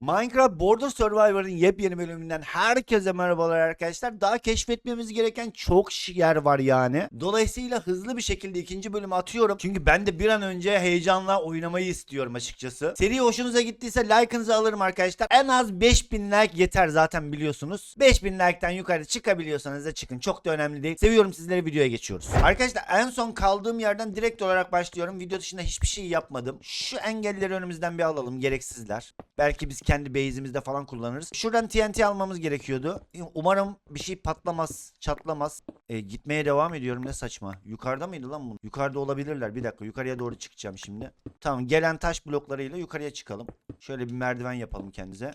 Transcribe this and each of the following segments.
Minecraft Border Survivor'ın yepyeni bölümünden herkese merhabalar arkadaşlar. Daha keşfetmemiz gereken çok yer var yani. Dolayısıyla hızlı bir şekilde ikinci bölümü atıyorum. Çünkü ben de bir an önce heyecanla oynamayı istiyorum açıkçası. Seri hoşunuza gittiyse like'ınızı alırım arkadaşlar. En az 5000 like yeter zaten biliyorsunuz. 5000 like'tan yukarı çıkabiliyorsanız da çıkın. Çok da önemli değil. Seviyorum sizleri videoya geçiyoruz. Arkadaşlar en son kaldığım yerden direkt olarak başlıyorum. Video dışında hiçbir şey yapmadım. Şu engelleri önümüzden bir alalım. Gereksizler. Belki biz kendi base'imizde falan kullanırız. Şuradan TNT almamız gerekiyordu. Umarım bir şey patlamaz, çatlamaz. E, gitmeye devam ediyorum ne saçma. Yukarıda mıydı lan bu? Yukarıda olabilirler. Bir dakika yukarıya doğru çıkacağım şimdi. Tamam gelen taş bloklarıyla yukarıya çıkalım. Şöyle bir merdiven yapalım kendimize.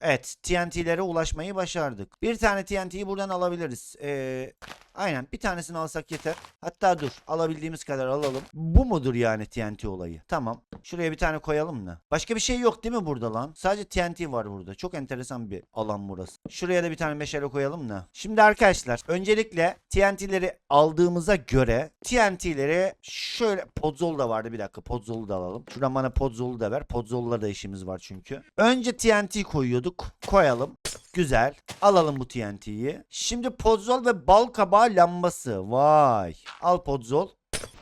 Evet TNT'lere ulaşmayı başardık. Bir tane TNT'yi buradan alabiliriz. Ee, aynen bir tanesini alsak yeter. Hatta dur alabildiğimiz kadar alalım. Bu mudur yani TNT olayı? Tamam. Şuraya bir tane koyalım da. Başka bir şey yok değil mi burada lan? Sadece TNT var burada. Çok enteresan bir alan burası. Şuraya da bir tane meşale koyalım da. Şimdi arkadaşlar öncelikle TNT'leri aldığımıza göre TNT'leri şöyle Podzol da vardı bir dakika Podzol'u da alalım. Şuradan bana Podzol'u da ver. Podzol'la da işimiz var çünkü. Önce TNT koyuyorduk. Koyalım. Güzel. Alalım bu TNT'yi. Şimdi Podzol ve bal kabağı lambası. Vay. Al Podzol.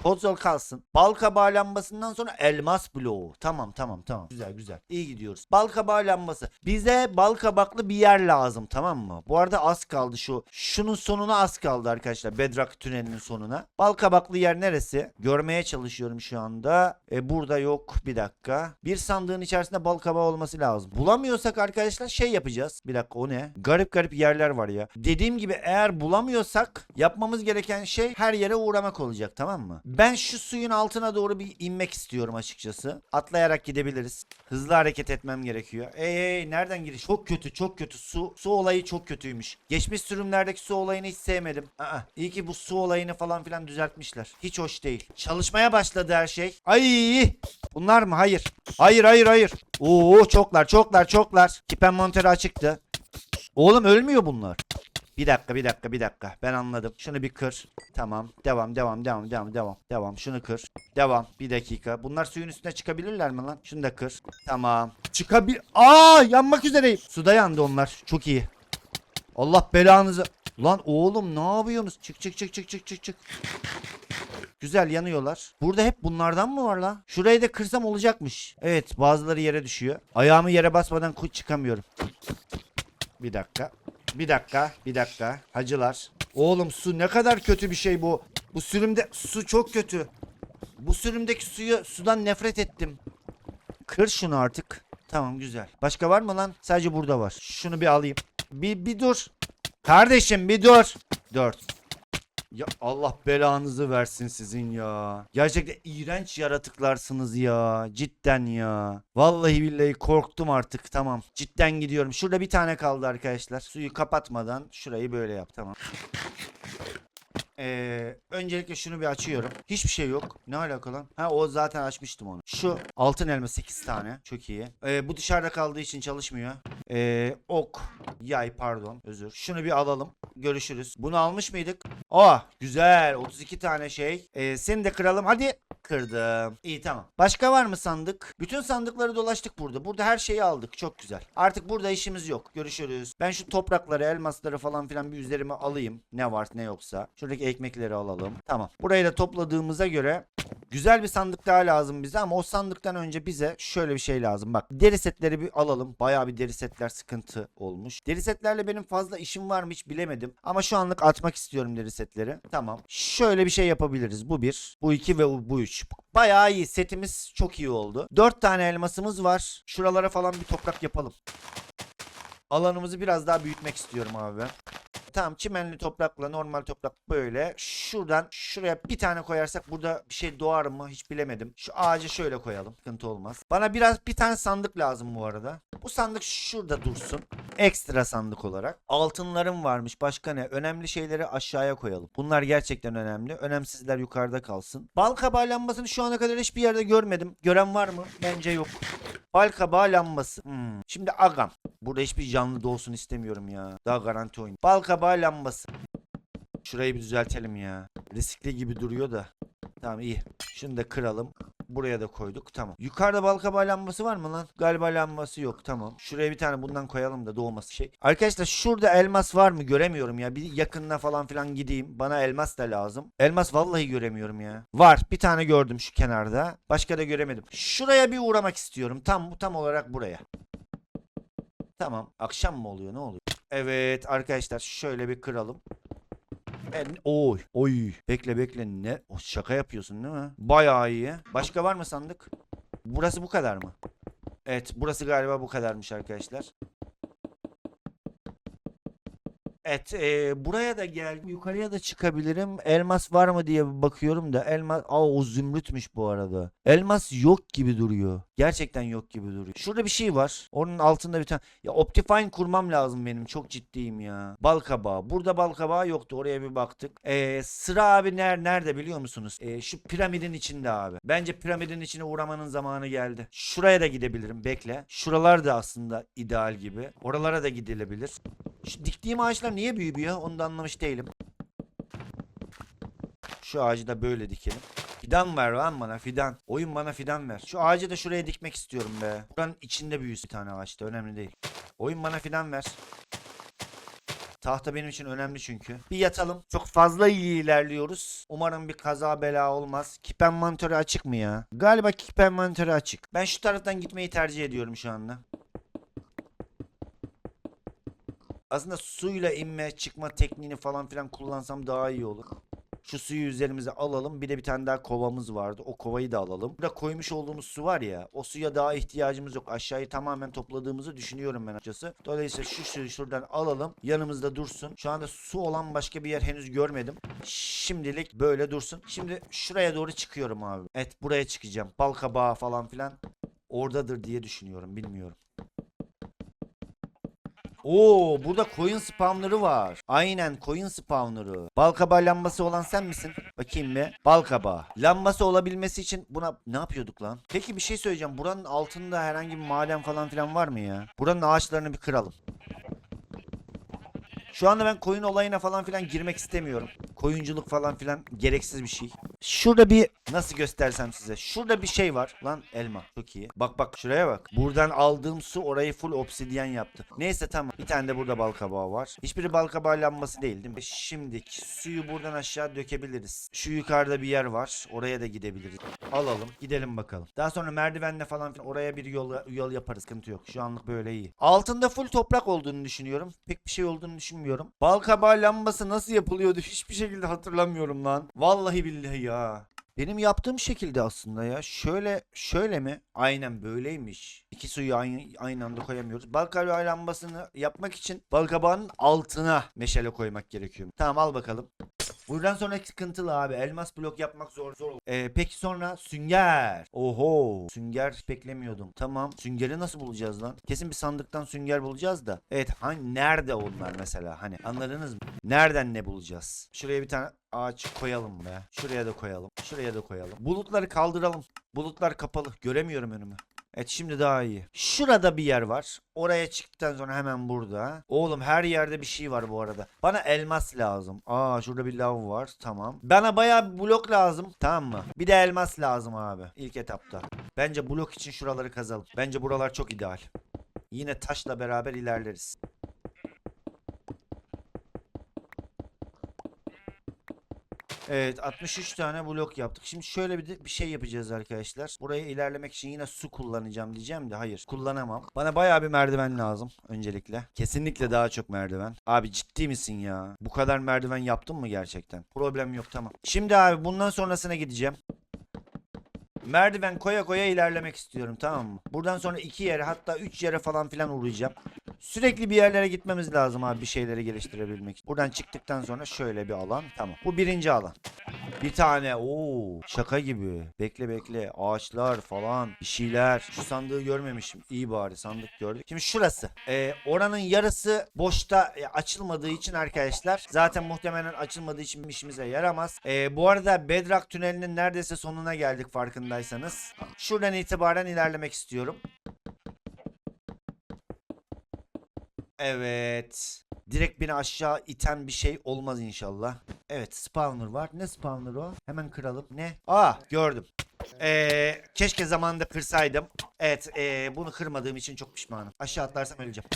Podzol kalsın. Bal kabağı lambasından sonra elmas bloğu. Tamam tamam tamam. Güzel güzel. İyi gidiyoruz. Bal kabağı lambası. Bize bal kabaklı bir yer lazım tamam mı? Bu arada az kaldı şu. Şunun sonuna az kaldı arkadaşlar. Bedrock tünelinin sonuna. Bal kabaklı yer neresi? Görmeye çalışıyorum şu anda. E burada yok. Bir dakika. Bir sandığın içerisinde bal kabağı olması lazım. Bulamıyorsak arkadaşlar şey yapacağız. Bir dakika o ne? Garip garip yerler var ya. Dediğim gibi eğer bulamıyorsak yapmamız gereken şey her yere uğramak olacak tamam mı? Ben şu suyun altına doğru bir inmek istiyorum açıkçası. Atlayarak gidebiliriz. Hızlı hareket etmem gerekiyor. Ey ey nereden giriş? Çok kötü çok kötü. Su su olayı çok kötüymüş. Geçmiş sürümlerdeki su olayını hiç sevmedim. Aa, iyi ki bu su olayını falan filan düzeltmişler. Hiç hoş değil. Çalışmaya başladı her şey. Ay! Bunlar mı? Hayır. Hayır hayır hayır. Oo çoklar çoklar çoklar. Kipen monitörü açıktı. Oğlum ölmüyor bunlar. Bir dakika bir dakika bir dakika. Ben anladım. Şunu bir kır. Tamam. Devam devam devam devam devam. Devam. Şunu kır. Devam. Bir dakika. Bunlar suyun üstüne çıkabilirler mi lan? Şunu da kır. Tamam. Çıkabil... Aa yanmak üzereyim. Suda yandı onlar. Çok iyi. Allah belanızı. Lan oğlum ne yapıyorsunuz? Çık çık çık çık çık çık çık. Güzel yanıyorlar. Burada hep bunlardan mı var lan? Şurayı da kırsam olacakmış. Evet bazıları yere düşüyor. Ayağımı yere basmadan çıkamıyorum. Bir dakika. Bir dakika. Bir dakika. Hacılar. Oğlum su ne kadar kötü bir şey bu. Bu sürümde su çok kötü. Bu sürümdeki suyu sudan nefret ettim. Kır şunu artık. Tamam güzel. Başka var mı lan? Sadece burada var. Şunu bir alayım. Bir, bir dur. Kardeşim bir dur. Dört. Ya Allah belanızı versin sizin ya. Gerçekten iğrenç yaratıklarsınız ya. Cidden ya. Vallahi billahi korktum artık. Tamam. Cidden gidiyorum. Şurada bir tane kaldı arkadaşlar. Suyu kapatmadan şurayı böyle yap. Tamam. Ee, öncelikle şunu bir açıyorum. Hiçbir şey yok. Ne alaka lan? Ha o zaten açmıştım onu. Şu altın elma 8 tane. Çok iyi. Ee, bu dışarıda kaldığı için çalışmıyor. Ee, ok. Yay pardon. Özür. Şunu bir alalım. Görüşürüz. Bunu almış mıydık? Aa güzel. 32 tane şey. Ee, seni de kıralım. Hadi. Kırdım. İyi tamam. Başka var mı sandık? Bütün sandıkları dolaştık burada. Burada her şeyi aldık. Çok güzel. Artık burada işimiz yok. Görüşürüz. Ben şu toprakları, elmasları falan filan bir üzerime alayım. Ne var ne yoksa. Şuradaki ekmekleri alalım. Tamam. Burayı da topladığımıza göre Güzel bir sandık daha lazım bize ama o sandıktan önce bize şöyle bir şey lazım. Bak deri setleri bir alalım. Bayağı bir deri setler sıkıntı olmuş. Deri setlerle benim fazla işim var mı hiç bilemedim. Ama şu anlık atmak istiyorum deri setleri. Tamam. Şöyle bir şey yapabiliriz. Bu bir, bu iki ve bu üç. Bayağı iyi. Setimiz çok iyi oldu. Dört tane elmasımız var. Şuralara falan bir toprak yapalım. Alanımızı biraz daha büyütmek istiyorum abi ben. Tamam çimenli toprakla normal toprak böyle. Şuradan şuraya bir tane koyarsak burada bir şey doğar mı hiç bilemedim. Şu ağacı şöyle koyalım. Sıkıntı olmaz. Bana biraz bir tane sandık lazım bu arada. Bu sandık şurada dursun. Ekstra sandık olarak. Altınlarım varmış. Başka ne? Önemli şeyleri aşağıya koyalım. Bunlar gerçekten önemli. Önemsizler yukarıda kalsın. Bal kabağı şu ana kadar hiçbir yerde görmedim. Gören var mı? Bence yok. Bal kabağı lambası. Hmm. Şimdi agam. Burada hiçbir canlı doğsun istemiyorum ya. Daha garanti oyun. Bal kabağı lambası. Şurayı bir düzeltelim ya. Riskli gibi duruyor da. Tamam iyi. Şunu da kıralım. Buraya da koyduk. Tamam. Yukarıda balkabağı lambası var mı lan? Galiba lambası yok. Tamam. Şuraya bir tane bundan koyalım da doğması şey. Arkadaşlar şurada elmas var mı? Göremiyorum ya. Bir yakınına falan filan gideyim. Bana elmas da lazım. Elmas vallahi göremiyorum ya. Var. Bir tane gördüm şu kenarda. Başka da göremedim. Şuraya bir uğramak istiyorum. Tam tam olarak buraya. Tamam. Akşam mı oluyor? Ne oluyor? Evet arkadaşlar şöyle bir kıralım. En, oy, oy. Bekle bekle ne? O şaka yapıyorsun değil mi? Bayağı iyi. Başka var mı sandık? Burası bu kadar mı? Evet, burası galiba bu kadarmış arkadaşlar. Evet, e, buraya da gel. Yukarıya da çıkabilirim. Elmas var mı diye bakıyorum da elmas, aa o zümrütmüş bu arada. Elmas yok gibi duruyor. Gerçekten yok gibi duruyor. Şurada bir şey var. Onun altında bir tane. Ya Optifine kurmam lazım benim. Çok ciddiyim ya. Balkabağı. Burada balkabağı yoktu. Oraya bir baktık. Ee, sıra abi ner nerede biliyor musunuz? Ee, şu piramidin içinde abi. Bence piramidin içine uğramanın zamanı geldi. Şuraya da gidebilirim. Bekle. Şuralar da aslında ideal gibi. Oralara da gidilebilir. Şu diktiğim ağaçlar niye büyümüyor? Onu da anlamış değilim. Şu ağacı da böyle dikelim. Fidan ver lan bana fidan. Oyun bana fidan ver. Şu ağacı da şuraya dikmek istiyorum be. Buranın içinde büyüsün bir tane ağaçta önemli değil. Oyun bana fidan ver. Tahta benim için önemli çünkü. Bir yatalım. Çok fazla iyi ilerliyoruz. Umarım bir kaza bela olmaz. Keep envantörü açık mı ya? Galiba keep envantörü açık. Ben şu taraftan gitmeyi tercih ediyorum şu anda. Aslında suyla inme çıkma tekniğini falan filan kullansam daha iyi olur. Şu suyu üzerimize alalım. Bir de bir tane daha kovamız vardı. O kovayı da alalım. Burada koymuş olduğumuz su var ya. O suya daha ihtiyacımız yok. Aşağıyı tamamen topladığımızı düşünüyorum ben açıkçası. Dolayısıyla şu suyu şuradan alalım. Yanımızda dursun. Şu anda su olan başka bir yer henüz görmedim. Şimdilik böyle dursun. Şimdi şuraya doğru çıkıyorum abi. Evet buraya çıkacağım. Balkabağı falan filan oradadır diye düşünüyorum. Bilmiyorum. Oo burada coin spawner'ı var. Aynen coin spawner'ı. Balkabağı lambası olan sen misin? Bakayım bir. Balkabağı. Lambası olabilmesi için buna ne yapıyorduk lan? Peki bir şey söyleyeceğim. Buranın altında herhangi bir maden falan filan var mı ya? Buranın ağaçlarını bir kıralım. Şu anda ben koyun olayına falan filan girmek istemiyorum. Koyunculuk falan filan gereksiz bir şey. Şurada bir nasıl göstersem size. Şurada bir şey var. Lan elma. Çok iyi. Bak bak şuraya bak. Buradan aldığım su orayı full obsidyen yaptı. Neyse tamam. Bir tane de burada balkabağı var. Hiçbiri balkabağı lambası değil değil mi? Şimdi suyu buradan aşağı dökebiliriz. Şu yukarıda bir yer var. Oraya da gidebiliriz. Alalım. Gidelim bakalım. Daha sonra merdivenle falan filan oraya bir yol, yol yaparız. Sıkıntı yok. Şu anlık böyle iyi. Altında full toprak olduğunu düşünüyorum. Pek bir şey olduğunu düşünmüyorum. Balkabağı lambası nasıl yapılıyordu hiçbir şekilde hatırlamıyorum lan. Vallahi billahi ya. Benim yaptığım şekilde aslında ya. Şöyle şöyle mi? Aynen böyleymiş. İki suyu aynı, aynı anda koyamıyoruz. Balkabağı lambasını yapmak için balkabağın altına meşale koymak gerekiyor. Tamam al bakalım. Buradan sonraki sıkıntılı abi. Elmas blok yapmak zor zor. Ee, peki sonra sünger. Oho. Sünger beklemiyordum. Tamam. Süngeri nasıl bulacağız lan? Kesin bir sandıktan sünger bulacağız da. Evet hani nerede onlar mesela? Hani anladınız mı? Nereden ne bulacağız? Şuraya bir tane ağaç koyalım be. Şuraya da koyalım. Şuraya da koyalım. Bulutları kaldıralım. Bulutlar kapalı. Göremiyorum önümü. Evet şimdi daha iyi. Şurada bir yer var. Oraya çıktıktan sonra hemen burada. Oğlum her yerde bir şey var bu arada. Bana elmas lazım. Aa şurada bir lav var. Tamam. Bana bayağı bir blok lazım. Tamam mı? Bir de elmas lazım abi. İlk etapta. Bence blok için şuraları kazalım. Bence buralar çok ideal. Yine taşla beraber ilerleriz. Evet 63 tane blok yaptık. Şimdi şöyle bir, de bir şey yapacağız arkadaşlar. Buraya ilerlemek için yine su kullanacağım diyeceğim de hayır kullanamam. Bana bayağı bir merdiven lazım öncelikle. Kesinlikle daha çok merdiven. Abi ciddi misin ya? Bu kadar merdiven yaptın mı gerçekten? Problem yok tamam. Şimdi abi bundan sonrasına gideceğim. Merdiven koya koya ilerlemek istiyorum tamam mı? Buradan sonra iki yere hatta üç yere falan filan uğrayacağım. Sürekli bir yerlere gitmemiz lazım abi bir şeyleri geliştirebilmek için. Buradan çıktıktan sonra şöyle bir alan. Tamam. Bu birinci alan. Bir tane. Oo, şaka gibi. Bekle bekle. Ağaçlar falan. Bir şeyler. Şu sandığı görmemişim. İyi bari sandık gördük. Şimdi şurası. Ee, oranın yarısı boşta e, açılmadığı için arkadaşlar. Zaten muhtemelen açılmadığı için işimize yaramaz. Ee, bu arada Bedrock tünelinin neredeyse sonuna geldik farkındaysanız. Şuradan itibaren ilerlemek istiyorum. Evet. Direkt beni aşağı iten bir şey olmaz inşallah. Evet spawner var. Ne spawner o? Hemen kıralım. Ne? Aa gördüm. Ee, keşke zamanında kırsaydım. Evet ee, bunu kırmadığım için çok pişmanım. Aşağı atlarsam öleceğim.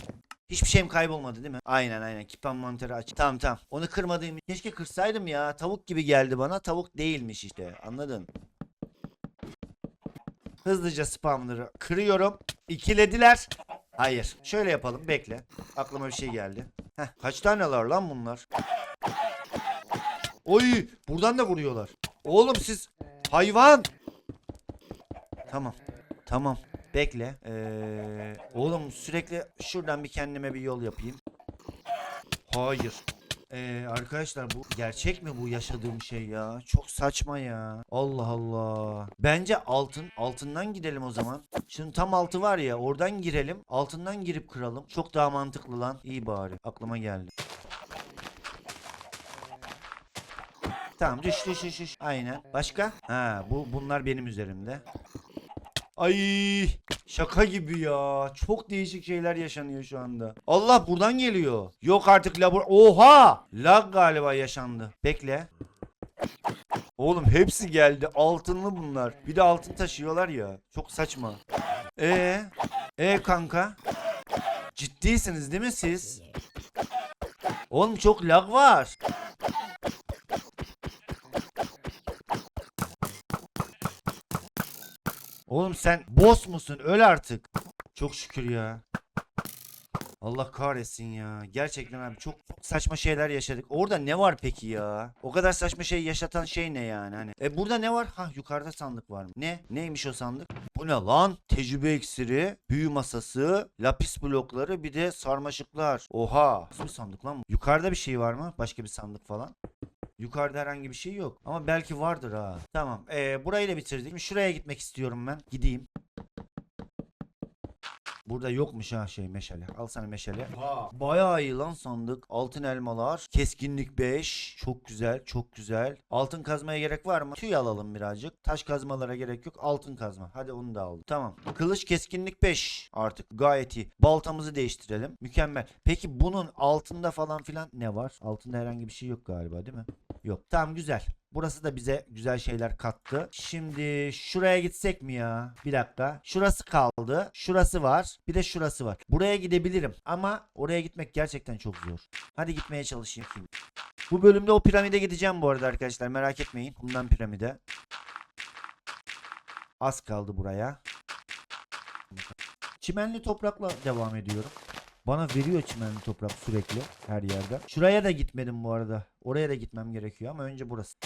Hiçbir şeyim kaybolmadı değil mi? Aynen aynen. Kipan mantarı aç. Tamam tamam. Onu kırmadığım keşke kırsaydım ya. Tavuk gibi geldi bana. Tavuk değilmiş işte. Anladın? Hızlıca spamları kırıyorum. İkilediler. Hayır. Şöyle yapalım. Bekle. Aklıma bir şey geldi. Heh, kaç taneler lan bunlar? Oy! Buradan da vuruyorlar. Oğlum siz hayvan. Tamam. Tamam. Bekle. Ee, oğlum sürekli şuradan bir kendime bir yol yapayım. Hayır. Ee, arkadaşlar bu gerçek mi bu yaşadığım şey ya? Çok saçma ya. Allah Allah. Bence altın. Altından gidelim o zaman. Şimdi tam altı var ya oradan girelim. Altından girip kıralım. Çok daha mantıklı lan. İyi bari. Aklıma geldi. Tamam düş düş düş düş. Aynen. Başka? Ha bu bunlar benim üzerimde. Ay şaka gibi ya. Çok değişik şeyler yaşanıyor şu anda. Allah buradan geliyor. Yok artık labor. Oha! Lag galiba yaşandı. Bekle. Oğlum hepsi geldi. Altınlı bunlar. Bir de altın taşıyorlar ya. Çok saçma. E e kanka. Ciddisiniz değil mi siz? Oğlum çok lag var. Oğlum sen boss musun? Öl artık. Çok şükür ya. Allah kahretsin ya. Gerçekten abi çok, saçma şeyler yaşadık. Orada ne var peki ya? O kadar saçma şey yaşatan şey ne yani hani? E burada ne var? Ha yukarıda sandık var mı? Ne? Neymiş o sandık? Bu ne lan? Tecrübe iksiri, büyü masası, lapis blokları bir de sarmaşıklar. Oha. Nasıl bir sandık lan bu? Yukarıda bir şey var mı? Başka bir sandık falan. Yukarıda herhangi bir şey yok. Ama belki vardır ha. Tamam. Ee, burayı da bitirdik. Şuraya gitmek istiyorum ben. Gideyim. Burada yokmuş ha şey meşale. Al sana meşale. Bayağı iyi lan sandık. Altın elmalar. Keskinlik 5. Çok güzel. Çok güzel. Altın kazmaya gerek var mı? Tüy alalım birazcık. Taş kazmalara gerek yok. Altın kazma. Hadi onu da aldım. Tamam. Kılıç keskinlik 5. Artık gayet iyi. Baltamızı değiştirelim. Mükemmel. Peki bunun altında falan filan ne var? Altında herhangi bir şey yok galiba değil mi? Yok. Tamam güzel. Burası da bize güzel şeyler kattı. Şimdi şuraya gitsek mi ya? Bir dakika. Şurası kaldı. Şurası var. Bir de şurası var. Buraya gidebilirim. Ama oraya gitmek gerçekten çok zor. Hadi gitmeye çalışayım. Bu bölümde o piramide gideceğim bu arada arkadaşlar. Merak etmeyin. Bundan piramide. Az kaldı buraya. Çimenli toprakla devam ediyorum. Bana veriyor çimenli toprak sürekli her yerde. Şuraya da gitmedim bu arada. Oraya da gitmem gerekiyor ama önce burası.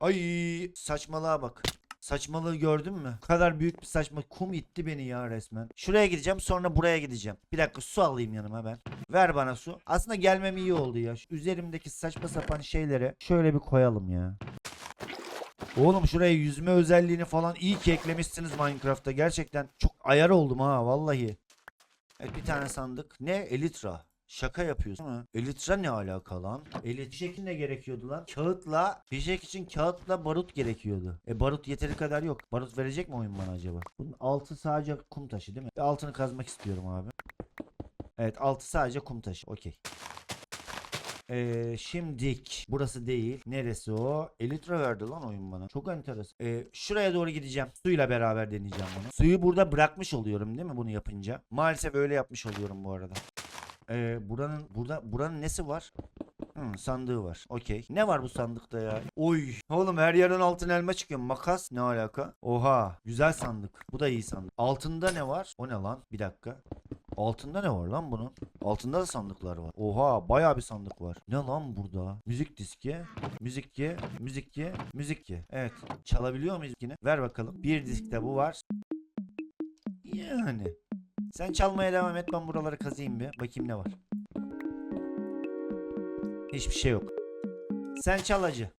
Ay saçmalığa bak. Saçmalığı gördün mü? Bu kadar büyük bir saçma kum itti beni ya resmen. Şuraya gideceğim sonra buraya gideceğim. Bir dakika su alayım yanıma ben. Ver bana su. Aslında gelmem iyi oldu ya. Üzerimdeki saçma sapan şeyleri şöyle bir koyalım ya. Oğlum şuraya yüzme özelliğini falan iyi ki eklemişsiniz Minecraft'ta. Gerçekten çok ayar oldum ha vallahi. Evet bir tane sandık. Ne? Elitra. Şaka yapıyorsun mi? Elitra ne alaka lan? Elit fişek ne gerekiyordu lan? Kağıtla, fişek için kağıtla barut gerekiyordu. E barut yeteri kadar yok. Barut verecek mi oyun bana acaba? Bunun altı sadece kum taşı değil mi? Bir altını kazmak istiyorum abi. Evet altı sadece kum taşı. Okey. Ee, şimdik. Burası değil. Neresi o? Elitra verdi lan oyun bana. Çok enteresan. Ee, şuraya doğru gideceğim. Suyla beraber deneyeceğim bunu. Suyu burada bırakmış oluyorum değil mi bunu yapınca? Maalesef öyle yapmış oluyorum bu arada. Ee, buranın burada buranın nesi var? Hı, sandığı var. Okey. Ne var bu sandıkta ya? Oy. Oğlum her yerden altın elma çıkıyor. Makas ne alaka? Oha. Güzel sandık. Bu da iyi sandık. Altında ne var? O ne lan? Bir dakika. Altında ne var lan bunun? Altında da sandıklar var. Oha bayağı bir sandık var. Ne lan burada? Müzik diski, müzik ki, müzik ki, müzik ki. Evet. Çalabiliyor muyuz yine? Ver bakalım. Bir diskte bu var. Yani. Sen çalmaya devam et ben buraları kazıyım bir. Bakayım ne var. Hiçbir şey yok. Sen çal acı.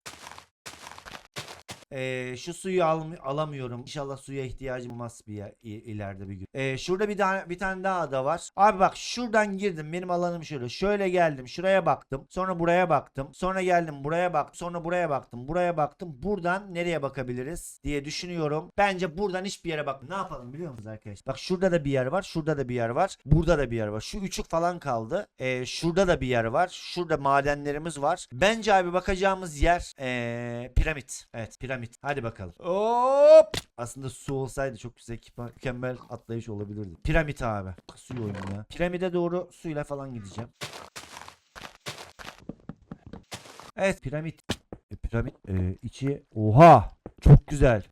Ee, şu suyu al alamıyorum. İnşallah suya ihtiyacım olmaz bir ileride bir gün. Ee, şurada bir tane bir tane daha ada var. Abi bak şuradan girdim. Benim alanım şöyle. Şöyle geldim. Şuraya baktım. Sonra buraya baktım. Sonra geldim buraya bak. Sonra buraya baktım. Buraya baktım. Buradan nereye bakabiliriz diye düşünüyorum. Bence buradan hiçbir yere bak. Ne yapalım biliyor musunuz arkadaşlar? Bak şurada da bir yer var. Şurada da bir yer var. Burada da bir yer var. Şu üçü falan kaldı. Ee, şurada da bir yer var. Şurada madenlerimiz var. Bence abi bakacağımız yer ee, piramit. Evet piramit. Hadi bakalım. Hop. Aslında su olsaydı çok güzel mükemmel atlayış olabilirdi. Piramit abi. Su oyunu ya. Piramide doğru suyla falan gideceğim. Evet piramit. E, piramit e, içi oha çok güzel.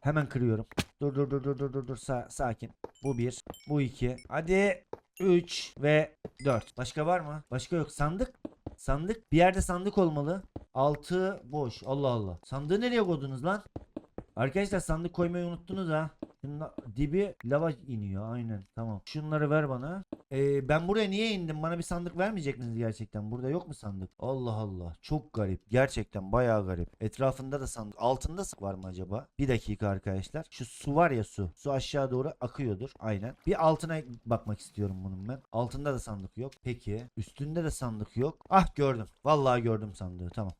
Hemen kırıyorum. Dur dur dur dur dur dur dur Sa- sakin. Bu bir, bu iki. Hadi 3 ve 4. Başka var mı? Başka yok. Sandık. Sandık. Bir yerde sandık olmalı. 6 boş. Allah Allah. Sandığı nereye koydunuz lan? Arkadaşlar sandık koymayı unuttunuz ha. Şunun dibi lava iniyor aynen. Tamam. Şunları ver bana. Ee, ben buraya niye indim? Bana bir sandık vermeyecek misiniz gerçekten? Burada yok mu sandık? Allah Allah. Çok garip. Gerçekten bayağı garip. Etrafında da sandık. Altında var mı acaba? Bir dakika arkadaşlar. Şu su var ya su. Su aşağı doğru akıyordur. Aynen. Bir altına bakmak istiyorum bunun ben. Altında da sandık yok. Peki. Üstünde de sandık yok. Ah gördüm. Vallahi gördüm sandığı. Tamam.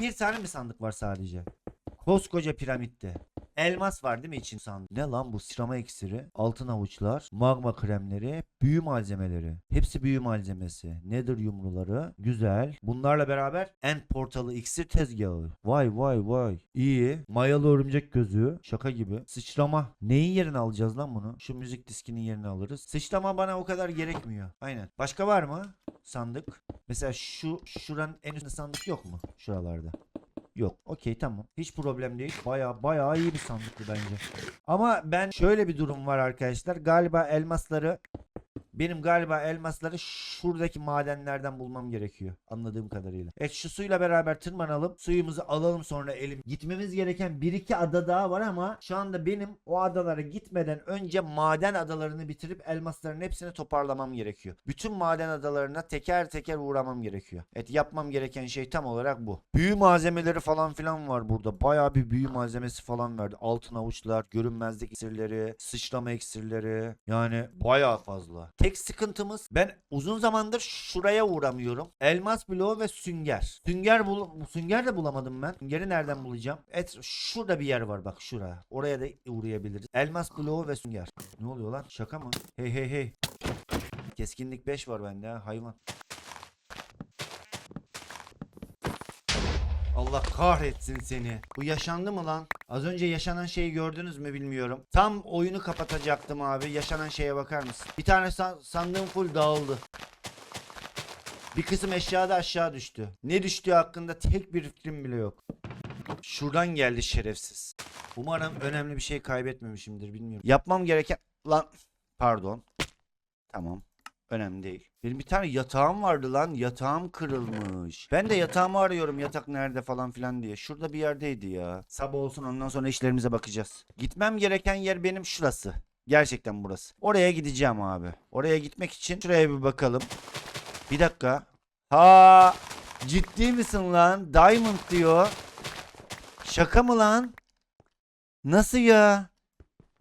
Bir tane mi sandık var sadece? Koskoca piramitte. Elmas var değil mi için sandık? Ne lan bu sırama iksiri? Altın avuçlar, magma kremleri, büyü malzemeleri. Hepsi büyü malzemesi. Nether yumruları. Güzel. Bunlarla beraber end portalı iksir tezgahı. Vay vay vay. İyi. Mayalı örümcek gözü. Şaka gibi. Sıçrama. Neyin yerini alacağız lan bunu? Şu müzik diskinin yerini alırız. Sıçrama bana o kadar gerekmiyor. Aynen. Başka var mı? Sandık. Mesela şu şuranın en üstünde sandık yok mu? Şuralarda. Yok. Okey tamam. Hiç problem değil. Baya baya iyi bir sandıktı bence. Ama ben şöyle bir durum var arkadaşlar. Galiba elmasları benim galiba elmasları şuradaki madenlerden bulmam gerekiyor. Anladığım kadarıyla. Evet şu suyla beraber tırmanalım. Suyumuzu alalım sonra elim. Gitmemiz gereken bir iki ada daha var ama şu anda benim o adalara gitmeden önce maden adalarını bitirip elmasların hepsini toparlamam gerekiyor. Bütün maden adalarına teker teker uğramam gerekiyor. Evet yapmam gereken şey tam olarak bu. Büyü malzemeleri falan filan var burada. Bayağı bir büyü malzemesi falan verdi. Altın avuçlar, görünmezlik iksirleri, sıçrama iksirleri. Yani bayağı fazla. Tek sıkıntımız ben uzun zamandır şuraya uğramıyorum. Elmas bloğu ve sünger. Sünger bul sünger de bulamadım ben. Süngeri nereden bulacağım? Evet şurada bir yer var bak şura. Oraya da uğrayabiliriz. Elmas bloğu ve sünger. Ne oluyor lan? Şaka mı? Hey hey hey. Keskinlik 5 var bende ha hayvan. Allah kahretsin seni. Bu yaşandı mı lan? Az önce yaşanan şeyi gördünüz mü bilmiyorum. Tam oyunu kapatacaktım abi. Yaşanan şeye bakar mısın? Bir tane san- sandığım full dağıldı. Bir kısım eşya da aşağı düştü. Ne düştüğü hakkında tek bir fikrim bile yok. Şuradan geldi şerefsiz. Umarım önemli bir şey kaybetmemişimdir bilmiyorum. Yapmam gereken... Lan pardon. Tamam. Önemli değil. Benim bir tane yatağım vardı lan. Yatağım kırılmış. Ben de yatağımı arıyorum. Yatak nerede falan filan diye. Şurada bir yerdeydi ya. Sabah olsun ondan sonra işlerimize bakacağız. Gitmem gereken yer benim şurası. Gerçekten burası. Oraya gideceğim abi. Oraya gitmek için şuraya bir bakalım. Bir dakika. Ha, ciddi misin lan? Diamond diyor. Şaka mı lan? Nasıl ya?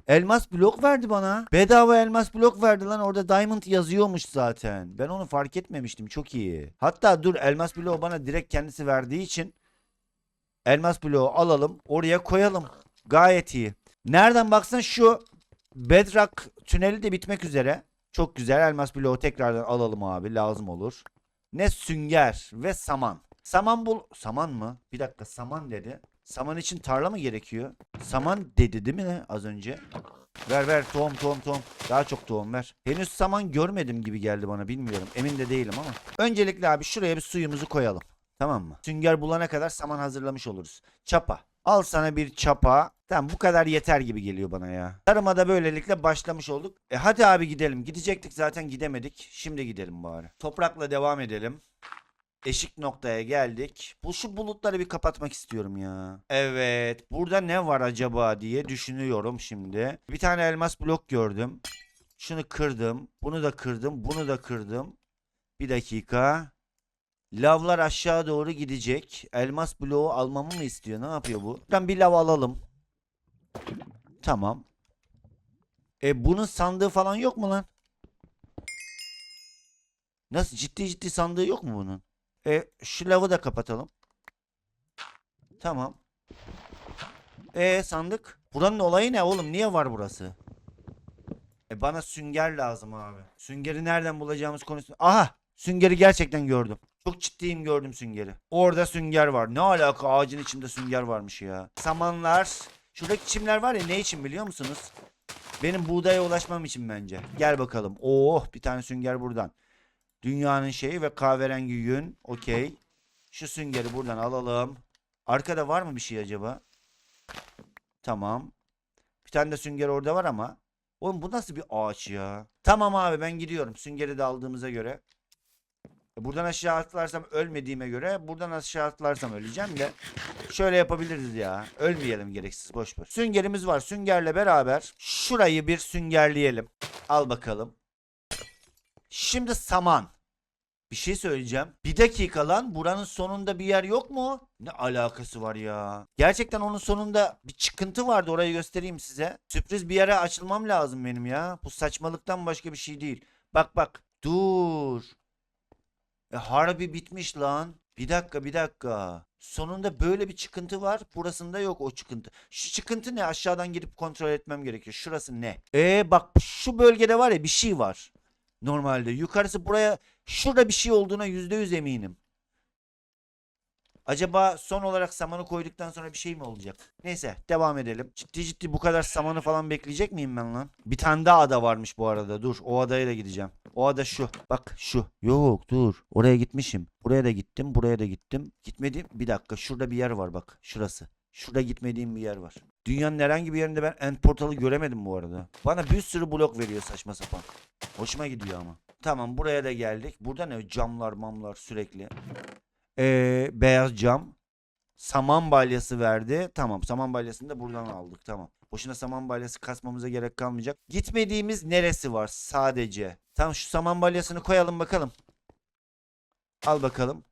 Elmas blok verdi bana. Bedava elmas blok verdi lan. Orada diamond yazıyormuş zaten. Ben onu fark etmemiştim. Çok iyi. Hatta dur elmas bloğu bana direkt kendisi verdiği için elmas bloğu alalım. Oraya koyalım. Gayet iyi. Nereden baksan şu bedrock tüneli de bitmek üzere. Çok güzel. Elmas bloğu tekrardan alalım abi. Lazım olur. Ne sünger ve saman. Saman bul... Saman mı? Bir dakika saman dedi. Saman için tarla mı gerekiyor? Saman dedi değil mi ne az önce? Ver ver tohum tohum tohum. Daha çok tohum ver. Henüz saman görmedim gibi geldi bana bilmiyorum. Emin de değilim ama. Öncelikle abi şuraya bir suyumuzu koyalım. Tamam mı? Sünger bulana kadar saman hazırlamış oluruz. Çapa. Al sana bir çapa. Tamam bu kadar yeter gibi geliyor bana ya. Tarıma da böylelikle başlamış olduk. E hadi abi gidelim. Gidecektik zaten gidemedik. Şimdi gidelim bari. Toprakla devam edelim. Eşik noktaya geldik. Bu şu bulutları bir kapatmak istiyorum ya. Evet. Burada ne var acaba diye düşünüyorum şimdi. Bir tane elmas blok gördüm. Şunu kırdım. Bunu da kırdım. Bunu da kırdım. Bir dakika. Lavlar aşağı doğru gidecek. Elmas bloğu almamı mı istiyor? Ne yapıyor bu? Ben bir lav alalım. Tamam. E bunun sandığı falan yok mu lan? Nasıl ciddi ciddi sandığı yok mu bunun? E şu lavı da kapatalım. Tamam. E sandık. Buranın olayı ne oğlum? Niye var burası? E bana sünger lazım abi. Süngeri nereden bulacağımız konusunda. Aha! Süngeri gerçekten gördüm. Çok ciddiyim gördüm süngeri. Orada sünger var. Ne alaka ağacın içinde sünger varmış ya. Samanlar. Şuradaki çimler var ya ne için biliyor musunuz? Benim buğdaya ulaşmam için bence. Gel bakalım. Oh bir tane sünger buradan. Dünyanın şeyi ve kahverengi yün. Okey. Şu süngeri buradan alalım. Arkada var mı bir şey acaba? Tamam. Bir tane de sünger orada var ama. Oğlum bu nasıl bir ağaç ya? Tamam abi ben gidiyorum. Süngeri de aldığımıza göre. Buradan aşağı atlarsam ölmediğime göre buradan aşağı atlarsam öleceğim de. Şöyle yapabiliriz ya. Ölmeyelim gereksiz boş ver. Süngerimiz var. Süngerle beraber şurayı bir süngerleyelim. Al bakalım. Şimdi saman. Bir şey söyleyeceğim. Bir dakika lan buranın sonunda bir yer yok mu? Ne alakası var ya? Gerçekten onun sonunda bir çıkıntı vardı orayı göstereyim size. Sürpriz bir yere açılmam lazım benim ya. Bu saçmalıktan başka bir şey değil. Bak bak. Dur. E harbi bitmiş lan. Bir dakika bir dakika. Sonunda böyle bir çıkıntı var. Burasında yok o çıkıntı. Şu çıkıntı ne? Aşağıdan gidip kontrol etmem gerekiyor. Şurası ne? E bak şu bölgede var ya bir şey var. Normalde. Yukarısı buraya şurada bir şey olduğuna yüzde yüz eminim. Acaba son olarak samanı koyduktan sonra bir şey mi olacak? Neyse devam edelim. Ciddi ciddi bu kadar samanı falan bekleyecek miyim ben lan? Bir tane daha ada varmış bu arada. Dur o adaya da gideceğim. O ada şu. Bak şu. Yok dur. Oraya gitmişim. Buraya da gittim. Buraya da gittim. Gitmedim. Bir dakika. Şurada bir yer var bak. Şurası. Şurada gitmediğim bir yer var. Dünyanın herhangi bir yerinde ben end portalı göremedim bu arada. Bana bir sürü blok veriyor saçma sapan. Hoşuma gidiyor ama. Tamam buraya da geldik. Burada ne? Camlar mamlar sürekli. Ee, beyaz cam. Saman balyası verdi. Tamam saman balyasını da buradan aldık. Tamam. Boşuna saman balyası kasmamıza gerek kalmayacak. Gitmediğimiz neresi var sadece? Tamam şu saman balyasını koyalım bakalım. Al bakalım.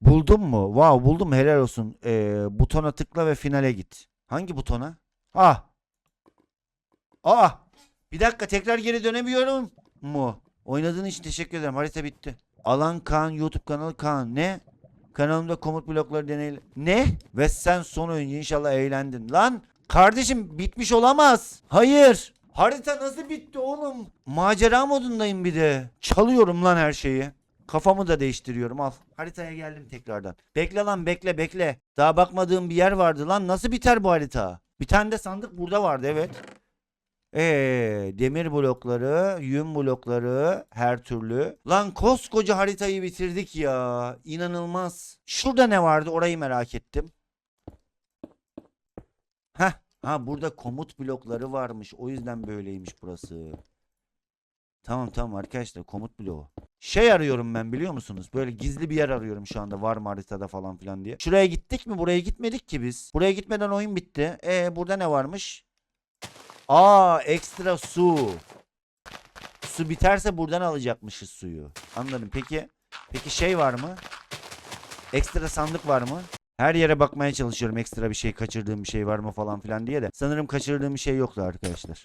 Buldun mu? Wow buldum helal olsun. Ee, butona tıkla ve finale git. Hangi butona? Ah. Ah. Bir dakika tekrar geri dönemiyorum mu? Oynadığın için teşekkür ederim. Harita bitti. Alan Kaan YouTube kanalı Kaan. Ne? Kanalımda komut blokları deney. Ne? Ve sen son oyuncu inşallah eğlendin. Lan kardeşim bitmiş olamaz. Hayır. Harita nasıl bitti oğlum? Macera modundayım bir de. Çalıyorum lan her şeyi. Kafamı da değiştiriyorum al. Haritaya geldim tekrardan. Bekle lan bekle bekle. Daha bakmadığım bir yer vardı lan. Nasıl biter bu harita? Bir tane de sandık burada vardı evet. Ee, demir blokları, yün blokları, her türlü. Lan koskoca haritayı bitirdik ya. İnanılmaz. Şurada ne vardı orayı merak ettim. Heh. Ha burada komut blokları varmış. O yüzden böyleymiş burası. Tamam tamam arkadaşlar komut bloğu. Şey arıyorum ben biliyor musunuz? Böyle gizli bir yer arıyorum şu anda var mı haritada falan filan diye. Şuraya gittik mi? Buraya gitmedik ki biz. Buraya gitmeden oyun bitti. E burada ne varmış? Aa ekstra su. Su biterse buradan alacakmışız suyu. Anladım. Peki peki şey var mı? Ekstra sandık var mı? Her yere bakmaya çalışıyorum ekstra bir şey kaçırdığım bir şey var mı falan filan diye de. Sanırım kaçırdığım bir şey yoktu arkadaşlar.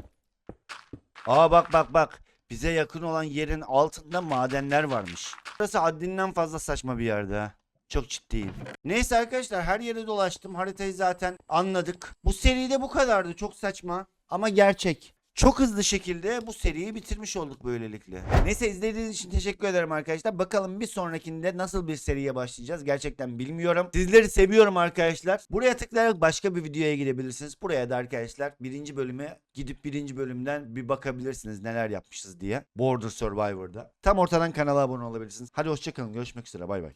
Aa bak bak bak. Bize yakın olan yerin altında madenler varmış. Burası haddinden fazla saçma bir yerde. Çok ciddiyim. Neyse arkadaşlar her yere dolaştım. Haritayı zaten anladık. Bu seride bu kadardı. Çok saçma ama gerçek. Çok hızlı şekilde bu seriyi bitirmiş olduk böylelikle. Neyse izlediğiniz için teşekkür ederim arkadaşlar. Bakalım bir sonrakinde nasıl bir seriye başlayacağız gerçekten bilmiyorum. Sizleri seviyorum arkadaşlar. Buraya tıklayarak başka bir videoya gidebilirsiniz. Buraya da arkadaşlar birinci bölüme gidip birinci bölümden bir bakabilirsiniz neler yapmışız diye. Border Survivor'da. Tam ortadan kanala abone olabilirsiniz. Hadi hoşçakalın görüşmek üzere bay bay.